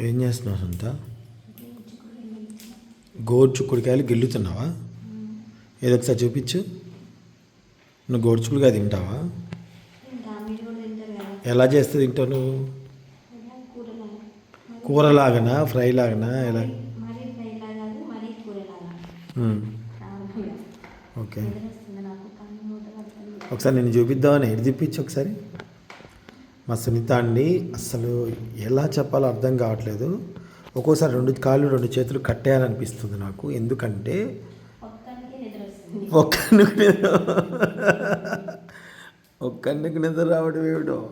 ఏం చేస్తున్నావు సొంత? గోడుచుక్కుడుకాయలు గిల్లుతున్నావా? ఏదో ఒకసారి చూపించు. నువ్వు గోరు తింటావా? ఎలా చేస్తే తింటావు నువ్వు? కూరలాగనా ఫ్రై లాగనా ఎలా ఓకే. ఒకసారి నేను చూపిద్దామని ఎటు తిప్పించు ఒకసారి? మా సునీత అండి అసలు ఎలా చెప్పాలో అర్థం కావట్లేదు. ఒక్కోసారి రెండు కాళ్ళు రెండు చేతులు కట్టేయాలనిపిస్తుంది నాకు. ఎందుకంటే వస్తుంది. ఒక్కనికి నిద్ర రావడం ఏమిటో?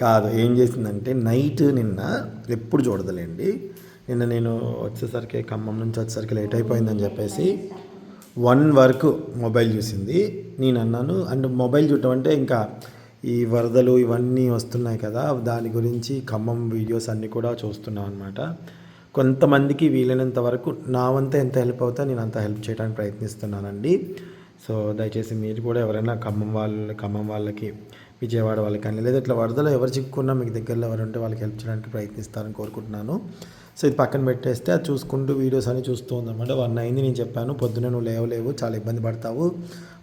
కాదు ఏం చేసిందంటే నైట్ నిన్న ఎప్పుడు చూడదులేండి. నిన్న నేను వచ్చేసరికి ఖమ్మం నుంచి వచ్చేసరికి లేట్ అయిపోయిందని చెప్పేసి వన్ వరకు మొబైల్ చూసింది. నేను అన్నాను అండ్ మొబైల్ చూడటం అంటే ఇంకా ఈ వరదలు ఇవన్నీ వస్తున్నాయి కదా దాని గురించి ఖమ్మం వీడియోస్ అన్నీ కూడా చూస్తున్నాం అనమాట కొంతమందికి వీలైనంత వరకు నా వంత ఎంత హెల్ప్ అవుతా నేను అంత హెల్ప్ చేయడానికి ప్రయత్నిస్తున్నానండి. సో దయచేసి మీరు కూడా ఎవరైనా ఖమ్మం వాళ్ళ ఖమ్మం వాళ్ళకి విజయవాడ వాళ్ళకి కానీ లేదా ఇట్లా వరదలో ఎవరు చిక్కుకున్నా మీకు దగ్గరలో ఎవరు ఉంటే వాళ్ళకి హెల్ప్ చేయడానికి ప్రయత్నిస్తారని కోరుకుంటున్నాను. సో ఇది పక్కన పెట్టేస్తే అది చూసుకుంటూ వీడియోస్ అని చూస్తూ ఉందన్నమాట. వన్ అయింది నేను చెప్పాను. పొద్దున నువ్వు లేవలేవు చాలా ఇబ్బంది పడతావు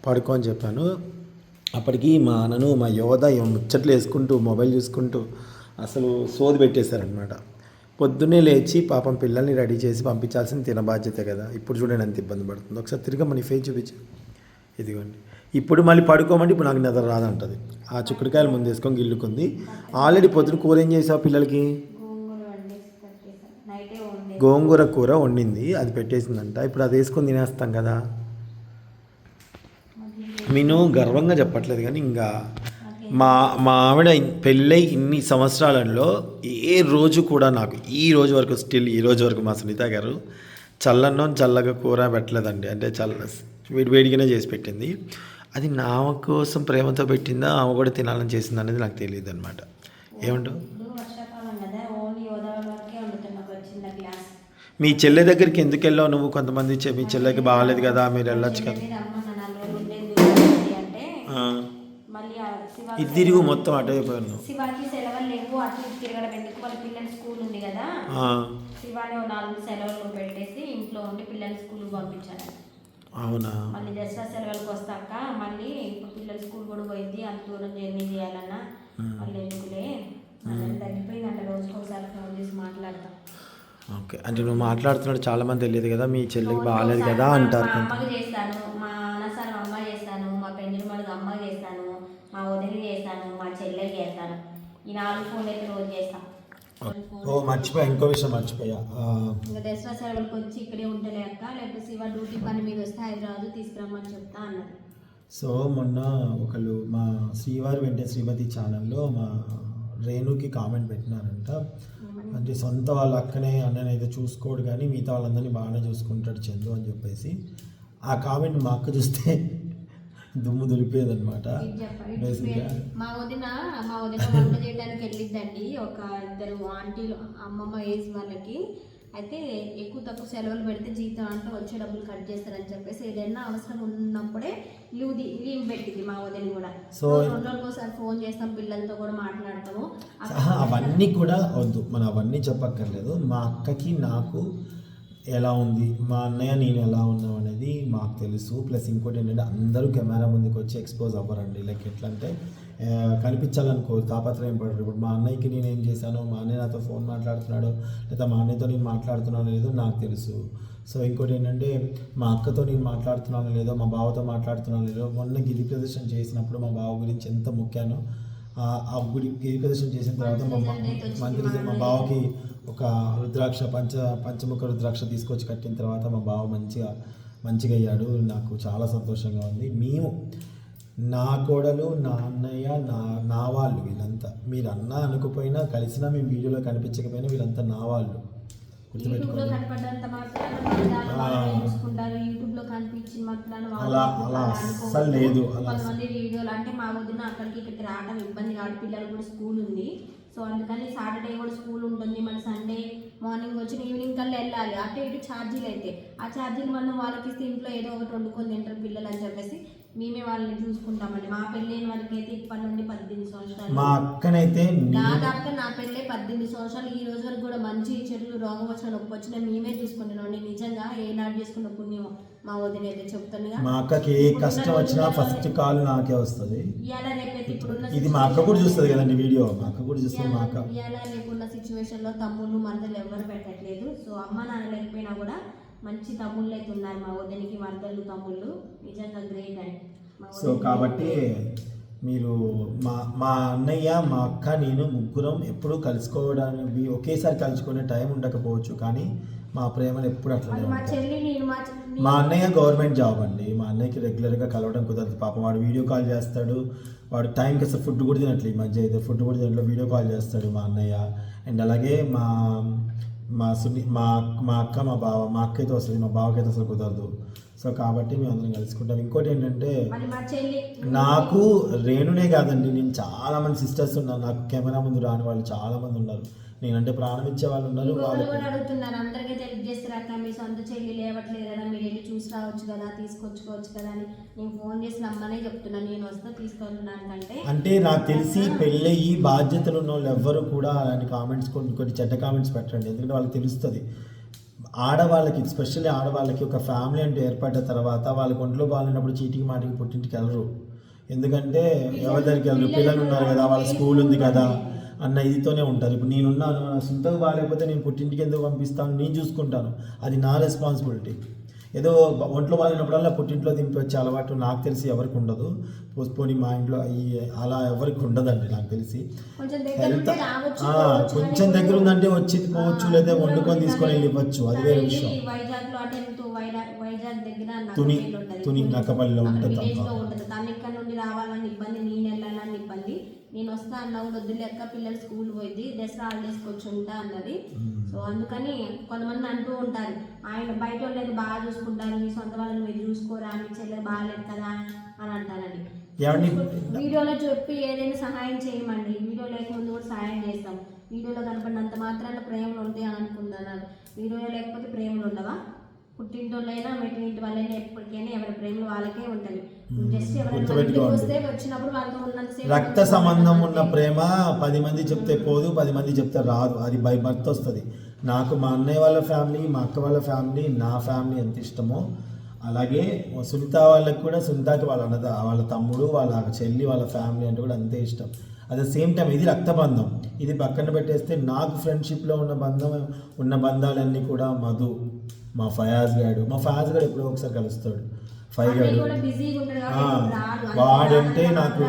పడుకో అని చెప్పాను. అప్పటికి మా అన్నను మా యోధ ముచ్చట్లు వేసుకుంటూ మొబైల్ చూసుకుంటూ అసలు సోది పెట్టేశారనమాట పొద్దున్నే లేచి పాపం పిల్లల్ని రెడీ చేసి పంపించాల్సిన తిన బాధ్యత కదా. ఇప్పుడు చూడండి ఎంత ఇబ్బంది పడుతుంది. ఒకసారి తిరిగి మన ఫేస్ చూపించు. ఇదిగోండి. ఇప్పుడు మళ్ళీ పడుకోమంటే ఇప్పుడు నాకు నిద్ర రాదంటది. ఆ చిక్కుడుకాయలు ముందు వేసుకొని గిల్లుకుంది. ఆల్రెడీ పొద్దున కూర ఏం చేసావు పిల్లలకి గోంగూర వండేసి కట్టేసాను నైటే వండే గోంగూర కూర వండింది అది పెట్టేసిందంట. ఇప్పుడు అది వేసుకొని తినేస్తాం కదా. నేను గర్వంగా చెప్పట్లేదు కానీ ఇంకా మా మా ఆవిడ పెళ్ళై ఇన్ని సంవత్సరాలలో ఏ రోజు కూడా నాకు ఈ రోజు వరకు స్టిల్ ఈ రోజు వరకు మా సునీత గారు చల్లన్నం చల్లగా కూర పెట్టలేదండి. అంటే చల్ల వేడి వేడిగానే చేసి పెట్టింది. అది నా కోసం ప్రేమతో పెట్టిందా ఆమె కూడా తినాలని చేసిందా అనేది నాకు తెలియదు అనమాట ఏమంటావు ఇప్పుడు వర్షాకాలం కదా ఓన్లీ గోదావరి వరకే వండుతున్నా ఒక చిన్న గ్లాస్ మీ చెల్లె దగ్గరికి ఎందుకు వెళ్ళావు నువ్వు? కొంతమంది మీ చెల్లెకి బాగాలేదు కదా మీరు వెళ్ళొచ్చు కదా. ఇది తిరుగు మొత్తం అటే అయిపోయాను శివాకి సెలవులు లేవు అటు ఇటు తిరగడం ఎందుకు? వాళ్ళ పిల్లల స్కూల్ ఉంది కదా. శివాని నాలుగు సెలవులు పెట్టేసి ఇంట్లో ఉండి పిల్లల పంపించాను అవునా? మళ్ళీ దసరా సెలవులకు వస్తాక మళ్ళీ ఇప్పుడు పిల్లల స్కూల్ కూడా పోయింది అంత దూరం జర్నీ చేయాలన్నా. మళ్ళీ ఎందుకులే అన్నది తగ్గిపోయింది అంటే రోజుకి ఒకసారి ఫోన్ చేసి మాట్లాడతాం ఓకే. అంటే నువ్వు మాట్లాడుతున్నాడు చాలా మంది తెలియదు కదా మీ చెల్లికి బాగాలేదు కదా అంటారు మా కొంత అమ్మకి చేస్తాను. మా అన్నసారి అమ్మ చేస్తాను. మా పెంజుమడికి అమ్మ చేస్తాను. మా వదిలి చేస్తాను. మా చెల్లెకి చేస్తాను. ఈ నాలుగు ఫోన్లు అయితే రోజు చేస్తాం. ఓ మర్చిపోయా. ఇంకో విషయం మర్చిపోయా. ఇంకా దసరా సెలవులకు వచ్చి ఇక్కడే ఉంటలే అక్క. లేకపోతే శివ డ్యూటీ పని మీద వస్తే హైదరాబాద్ తీసుకురమ్మని చెప్తా అన్నది. సో మొన్న ఒకళ్ళు మా శ్రీవారి వెంటే శ్రీమతి ఛానల్లో మా రేణుకి కామెంట్ పెట్టినారంట. అంటే సొంత వాళ్ళ అక్కనే అన్నని అయితే చూసుకోడు కానీ మిగతా వాళ్ళందరినీ బాగానే చూసుకుంటాడు చందు అని చెప్పేసి. ఆ కామెంట్ మా అక్క చూస్తే దుమ్ము దులిపేది అనమాట ఇది చెప్పండి బేసిక్గా మా వదిన మా వదిన వంట చేయడానికి వెళ్ళిద్దండి. ఒక ఇద్దరు ఆంటీలు అమ్మమ్మ ఏజ్ వాళ్ళకి. అయితే ఎక్కువ తక్కువ సెలవులు పెడితే జీతం అంటే వచ్చే డబ్బులు కట్ చేస్తారని చెప్పేసి ఏదైనా అవసరం ఉన్నప్పుడే లీవ్ లీవ్ పెట్టింది మా వదిన కూడా. సో రెండు రోజులకు ఒకసారి ఫోన్ చేస్తాం పిల్లలతో కూడా మాట్లాడతాము. అవన్నీ కూడా వద్దు. మనం అవన్నీ చెప్పక్కర్లేదు. మా అక్కకి నాకు ఎలా ఉంది? మా అన్నయ్య నేను ఎలా ఉన్నాం అనేది మాకు తెలుసు. ప్లస్ ఇంకోటి ఏంటంటే అందరూ కెమెరా ముందుకు వచ్చి ఎక్స్పోజ్ అవ్వరండి. లైక్ ఎట్లా కనిపించాలనుకో తాపత్రయం పడరు ఇప్పుడు మా అన్నయ్యకి నేను ఏం చేశాను మా అన్నయ్య నాతో ఫోన్ మాట్లాడుతున్నాడు లేదా మా అన్నయ్యతో నేను మాట్లాడుతున్నాను లేదో నాకు తెలుసు. సో ఇంకోటి ఏంటంటే మా అక్కతో నేను మాట్లాడుతున్నాను లేదో మా బావతో మాట్లాడుతున్నాను లేదో మొన్న గిరి ప్రదర్శన చేసినప్పుడు మా బావ గురించి ఎంత ముఖ్యానో ఆ గుడి గిరి ప్రదర్శన చేసిన తర్వాత మా మంత్రి మా బావకి ఒక రుద్రాక్ష పంచ పంచముఖ రుద్రాక్ష తీసుకొచ్చి కట్టిన తర్వాత మా బావ మంచిగా మంచిగా అయ్యాడు. నాకు చాలా సంతోషంగా ఉంది. మేము నా కోడలు నా అన్నయ్య నా నా వాళ్ళు వీళ్ళంతా. మీరు అన్న అనుకుపోయినా కలిసినా మేము వీడియోలో కనిపించకపోయినా వీళ్ళంతా నా వాళ్ళు. అలా- అలా. అస్సలు లేదు, అలా కొంతమంది వీడియోలు అంటే మా వదిన అక్కడికి ఇక్కడికి రావడం ఇబ్బంది కాదు పిల్లలు కూడా స్కూల్ ఉంది. సో అందుకని సాటర్డే కూడా స్కూల్ ఉంటుంది. మన సండే మార్నింగ్ వచ్చి ఈవినింగ్ కల్లా వెళ్ళాలి. అటు ఇటు ఛార్జీలు అయితే. ఆ ఛార్జీలు మనం వాళ్ళకి ఇస్తే ఇంట్లో ఏదో ఒకటి వండుకొని తింటారు పిల్లలు అని చెప్పేసి. మేమే వాళ్ళని చూసుకుంటామండి. మా పెళ్ళైన వరకు అయితే ఇప్పటి నుండి పద్దెనిమిది సంవత్సరాలు. మా అక్కనైతే నీ- దాదాపుగా నా పెళ్ళే పద్దెనిమిది సంవత్సరాలు. ఈ రోజు వరకు కూడా మంచి చెడులు రోగం వచ్చిన నొప్పి వచ్చినా మేమే చూసుకుంటున్నాం నిజంగా ఏనాడు చేసుకున్న పుణ్యం మా వదిన అయితే చెప్తానుగా మా అక్కకి ఏ కష్టం వచ్చినా ఫస్ట్ కాల్ నాకే వస్తుంది. ఇవాళ రేపైతే ఇప్పుడున్న ఇది మా అక్క కూడా చూస్తుంది కదండి వీడియో. మా అక్క కూడా చూస్తుంది మా అక్క. ఇవాళ రేపున్న సిచ్యువేషన్లో తమ్ముళ్ళు మరదలు ఎవరు పెట్టట్లేదు. సో అమ్మ నాన్న లేకపోయినా కూడా మంచి తమ్ముళ్ళు అయితే ఉన్నారు. మా వదినికి మరదలు తమ్ముళ్ళు. నిజంగా గ్రేట్ అండి. సో కాబట్టి మీరు మా మా అన్నయ్య మా అక్క నేను ముగ్గురం ఎప్పుడూ కలుసుకోవడానికి ఒకేసారి కలుసుకునే టైం ఉండకపోవచ్చు కానీ మా ప్రేమలు ఎప్పుడు అట్లనే మా అన్నయ్య గవర్నమెంట్ జాబ్ అండి. మా అన్నయ్యకి రెగ్యులర్గా కలవడం కుదరదు. పాపం వాడు వీడియో కాల్ చేస్తాడు. వాడు టైంకి అసలు ఫుడ్ కూడా తినట్లేదు ఈ మధ్య అయితే. ఫుడ్ కూడా తినట్లు వీడియో కాల్ చేస్తాడు మా అన్నయ్య. అండ్ అలాగే మా ma, ma, ma kama bawa ma keto asali ma bawa keto asali kudardu so కాబట్టి మేము అందరం కలుసుకుంటాం. ఇంకోటి ఏంటంటే నాకు రేణునే కాదండి నేను చాలా మంది సిస్టర్స్ ఉన్నారు. నాకు కెమెరా ముందు రాని వాళ్ళు చాలా మంది ఉన్నారు. నేనంటే ప్రాణం ఇచ్చే వాళ్ళు ఉన్నారు. వాళ్ళు అడుగుతున్నారు. అందరికీ తెలియజేస్తారు అక్క మీ సొంత చెల్లి లేవట్లేదు కదా మీరు వెళ్ళి చూసి రావచ్చు కదా తీసుకొచ్చుకోవచ్చు కదా అని. నేను ఫోన్ చేసి రమ్మనే చెప్తున్నాను నేను వస్తా తీసుకెళ్తున్నాను అంటే అంటే నాకు తెలిసి పెళ్ళయి బాధ్యతలు ఉన్న వాళ్ళు ఎవ్వరు కూడా అలాంటి కామెంట్స్ కొన్ని కొన్ని చెడ్డ కామెంట్స్ పెట్టండి ఎందుకంటే వాళ్ళకి తెలుస్తుంది. ఆడవాళ్ళకి ఎస్పెషల్లీ ఆడవాళ్ళకి ఒక ఫ్యామిలీ అంటే ఏర్పడ్డ తర్వాత వాళ్ళకి ఒంట్లో బాగాలేనప్పుడు చీటికి మాటికి పుట్టింటికి వెళ్ళరు. ఎందుకంటే ఎవరి దగ్గరికి వెళ్ళరు? పిల్లలు ఉన్నారు కదా వాళ్ళ స్కూల్ ఉంది కదా అన్న ఇదితోనే ఉంటారు. ఇప్పుడు నేనున్నాను నా సొంతకు బాగాలేకపోతే నేను పుట్టింటికి ఎందుకు పంపిస్తాను? నేను చూసుకుంటాను. అది నా రెస్పాన్సిబిలిటీ ఏదో ఒంట్లో బాగాలేనప్పుడల్లా పుట్టింట్లో దింపి వచ్చే అలవాటు నాకు తెలిసి ఎవరికి ఉండదు. పోనీ మా ఇంట్లో ఈ అలా ఎవరికి ఉండదండి నాకు తెలిసి. కొంచెం దగ్గర హెల్త్ కొంచెం దగ్గర ఉందంటే వచ్చి పోవచ్చు లేదా వండుకొని తీసుకొని వెళ్ళి ఇవ్వచ్చు అది వేరే విషయం తుని-. తుని నక్కపల్లిలో ఉంటది విలేజ్లో తప్ప. ఉంటుంది. తను ఇక్కడ నుండి రావాలని ఇబ్బంది నేను వెళ్ళాలని ఇబ్బంది. నేను వస్తా అన్నావు వద్దు లెక్క పిల్లలు స్కూల్ పోయింది దసరా హాలిడేస్కి వచ్చి ఉంటా అన్నది. సో అందుకని కొంతమంది అంటూ ఉంటారు ఆయన బయట వాళ్ళని బాగా చూసుకుంటారు మీ సొంత వాళ్ళని మీరు చూసుకోరా మీ చెల్లెలు బాగాలేదు కదా అని అంటారండి. వీడియోలో చెప్పి ఏదైనా సహాయం చేయమండి. వీడియో లేకముందు కూడా సహాయం చేస్తాం. వీడియోలో కనపడినంత మాత్రాన ప్రేమలు ఉంటాయి అని అనుకుంటున్నారు. వీడియోలో లేకపోతే ప్రేమలు ఉండవా? పుట్టింటోళ్ళైనా మెట్టింటి వాళ్ళైనా ఎప్పటికైనా ఎవరి ప్రేమలు వాళ్ళకే ఉంటుంది. జస్ట్ ఎవరైనా వచ్చినప్పుడు వాళ్ళతో ఉన్నంతసేపు రక్త సంబంధం ఉన్న ప్రేమ పది మంది చెప్తే పోదు పది మంది చెప్తే రాదు. అది బై బర్త్ వస్తుంది. నాకు మా అన్నయ్య వాళ్ళ ఫ్యామిలీ మా అక్క వాళ్ళ ఫ్యామిలీ నా ఫ్యామిలీ ఎంత ఇష్టమో అలాగే సునీత వాళ్ళకి కూడా సునీతకి వాళ్ళ అన్నద వాళ్ళ తమ్ముడు వాళ్ళ చెల్లి వాళ్ళ ఫ్యామిలీ అంటే కూడా అంతే ఇష్టం. అట్ ద సేమ్ టైం ఇది రక్తబంధం ఇది పక్కన పెట్టేస్తే నాకు ఫ్రెండ్షిప్లో ఉన్న బంధం ఉన్న బంధాలన్నీ కూడా మధు. మా ఫయాజ్ గాడు. మా ఫయాజ్ గాడు ఎప్పుడో ఒకసారి కలుస్తాడు. ఫై అన్నయ్య గాడు. కూడా బిజీగా ఉంటాడు ఆ, కాబట్టి రాడు. వాడంటే నాకు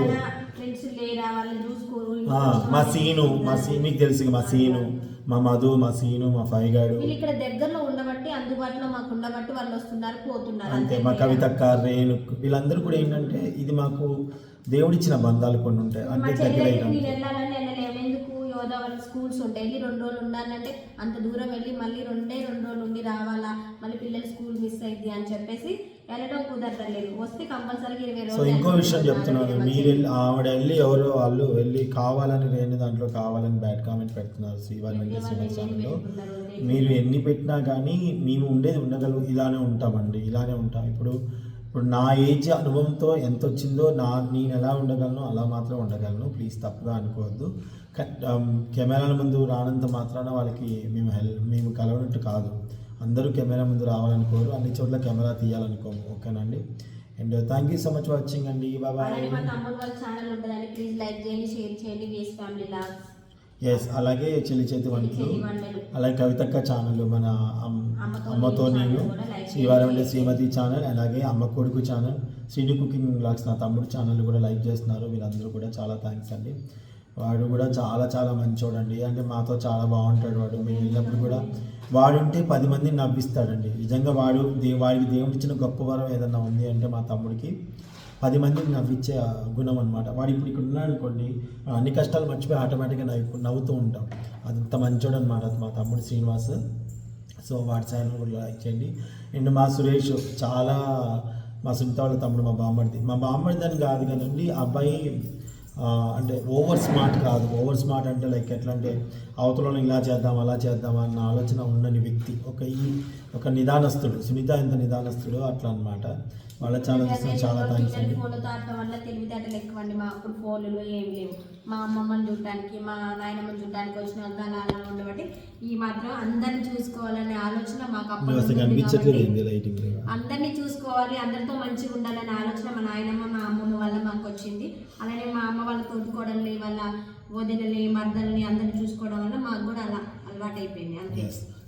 మా సీను మా సీ మీకు తెలుసు మా సీను మా మధు మా సీను మా ఫైగాడు వీళ్ళు ఇక్కడ దగ్గరలో ఉండబట్టి అందుబాటులో మాకు ఉండబట్టి వాళ్ళు వస్తున్నారు పోతున్నారు. అంతే మా కవితక్క రేణు వీళ్ళందరూ కూడా ఏంటంటే ఇది మాకు దేవుడిచ్చిన బంధాలు కొన్ని ఉంటాయి. అంటే దగ్గర వాళ్ళ స్కూల్స్ ఉంటాయి. వెళ్ళి రెండు రోజులు ఉండాలంటే అంత దూరం వెళ్ళి మళ్ళీ రెండే రెండు రోజులు ఉండి రావాలా? మళ్ళీ పిల్లలు స్కూల్ మిస్ అయింది అని చెప్పేసి వెళ్ళడం కుదరలేదు వస్తే కంపల్సరీగా ఇరవై సో రోజులు ఇంకో విషయం చెప్తున్నాను. మా మీరు. వెళ్ళి ఆవిడ వెళ్ళి ఎవరో వాళ్ళు వెళ్ళి కావాలని రేణు దాంట్లో కావాలని బ్యాడ్ కామెంట్ పెడుతున్నారు శ్రీవారి వెంకటేశ్వర మీరు ఎన్ని పెట్టినా కానీ మేము ఉండేది ఉండగలు ఇలానే ఉంటామండి. ఇలానే ఉంటాం. ఇప్పుడు ఇప్పుడు నా ఏజ్ అనుభవంతో ఎంత వచ్చిందో నా నేను ఎలా ఉండగలను అలా మాత్రం ఉండగలను. ప్లీజ్ తప్పుగా అనుకోవద్దు. Um, కెమెరాల ముందు రానంత మాత్రాన వాళ్ళకి మేము హెల్ప్ మేము కలవనట్టు కాదు. అందరూ కెమెరా ముందు రావాలనుకోరు. అన్ని చోట్ల కెమెరా తీయాలనుకోము ఓకేనండి? And thank you so much watching అండి. బాబాయ్ మా తమ్ముడు వాళ్ళ ఛానల్ ఉంటుందండి. ప్లీజ్ లైక్ చేయండి షేర్ చేయండి. వేస్ ఫ్యామిలీ లాగ్స్ ఎస్ అలాగే చెల్లి చేతి వంటలు అలాగే కవితక్క ఛానల్ మన అమ్- అమ్మతో నేను శ్రీవారం అంటే శ్రీమతి ఛానల్ అలాగే అమ్మ కొడుకు ఛానల్ శ్రీని కుకింగ్ బ్లాగ్స్ నా తమ్ముడు ఛానల్ కూడా లైక్ చేస్తున్నారు. వీళ్ళందరూ కూడా చాలా థ్యాంక్స్ అండి. వాడు కూడా చాలా చాలా మంచోడండి. అంటే మాతో చాలా బాగుంటాడు వాడు. మేము వెళ్ళినప్పుడు కూడా వాడుంటే పది మందిని నవ్విస్తాడండి. నిజంగా వాడు దే వాడికి దేవుడు ఇచ్చిన గొప్ప వరం ఏదన్నా ఉంది అంటే మా తమ్ముడికి పది మందికి నవ్వించే గుణం అనమాట వాడు ఇప్పుడు ఇక్కడ ఉన్నాడు అనుకోండి అన్ని కష్టాలు మర్చిపోయి ఆటోమేటిక్గా నవ్వు నవ్వుతూ ఉంటాం. అదంత మంచోడు అనమాట మా తమ్ముడు శ్రీనివాస్. సో వాడి ఛానల్ కూడా లైక్ చేయండి. అండ్ మా సురేష్ చాలా మా సునీత వాళ్ళ తమ్ముడు మా బామ్మడిది. మా బామ్మడిది అని కాదు కదండి అబ్బాయి అంటే ఓవర్ స్మార్ట్ కాదు. ఓవర్ స్మార్ట్ అంటే లైక్ ఎట్లా అంటే అవతలను ఇలా చేద్దాం అలా చేద్దాం అన్న ఆలోచన ఉండని వ్యక్తి. ఒక ఈ ఒక నిదానస్తుడు. సునీత ఎంత నిదానస్తుడు అట్లా అనమాట వాళ్ళ చూసిన చాలా థ్యాంక్స్ అండి. ఆడటం వల్ల తెలివితేటలు ఎక్కువ అండి మా అప్పుడు ఫోన్లు ఏమి లేవు. మా అమ్మమ్మని చూడటానికి మా నాయనమ్మని చూడటానికి వచ్చిన అలా అలా ఉండబట్టి ఈ మాత్రం అందరిని చూసుకోవాలనే ఆలోచన మాకు లైటింగ్ అందరినీ చూసుకోవాలి అందరితో మంచిగా ఉండాలనే ఆలోచన మా నాయనమ్మ మా అమ్మమ్మ వల్ల మాకు వచ్చింది. అలానే మా అమ్మ వాళ్ళ తోడుకోవడంని వాళ్ళ వదినని మర్దల్ని అందరిని చూసుకోవడం వల్ల మాకు కూడా అలా అలవాటు అయిపోయింది అంతే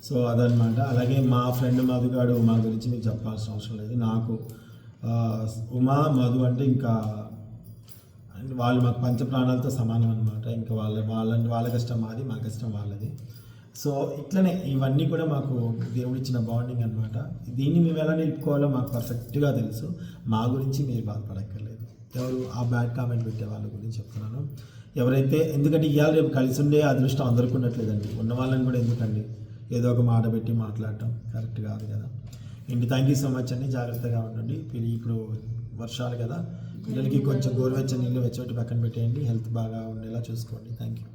సో అదనమాట అలాగే మా ఫ్రెండ్ మధుగాడు మా గురించి మీకు చెప్పాల్సిన అవసరం లేదు. నాకు ఉమా మధు అంటే ఇంకా వాళ్ళు మాకు పంచ ప్రాణాలతో సమానం అనమాట ఇంకా వాళ్ళ వాళ్ళ వాళ్ళ కష్టం మాది మా కష్టం వాళ్ళది. సో ఇట్లనే ఇవన్నీ కూడా మాకు దేవుడిచ్చిన బాండింగ్ అనమాట దీన్ని మేము ఎలా నిలుపుకోవాలో మాకు పర్ఫెక్ట్గా తెలుసు. మా గురించి మీరు బాధపడక్కర్లేదు. ఎవరు ఆ బ్యాడ్ కామెంట్ పెట్టే వాళ్ళ గురించి చెప్తున్నాను. ఎవరైతే ఎందుకంటే ఇవాళ రేపు కలిసి ఉండే అదృష్టం అందరికీ ఉండట్లేదండి. ఉన్న వాళ్ళని కూడా ఎందుకండి? ఏదో ఒక మాట పెట్టి మాట్లాడటం. కరెక్ట్ కాదు కదా. అండి థ్యాంక్ యూ సో మచ్ అండి. జాగ్రత్తగా ఉండండి. ఇప్పుడు వర్షాలు కదా. పిల్లలకి కొంచెం గోరువెచ్చని నీళ్ళు వెచ్చబెట్టి పక్కన పెట్టేయండి. హెల్త్ బాగా ఉండేలా చూసుకోండి. Thank you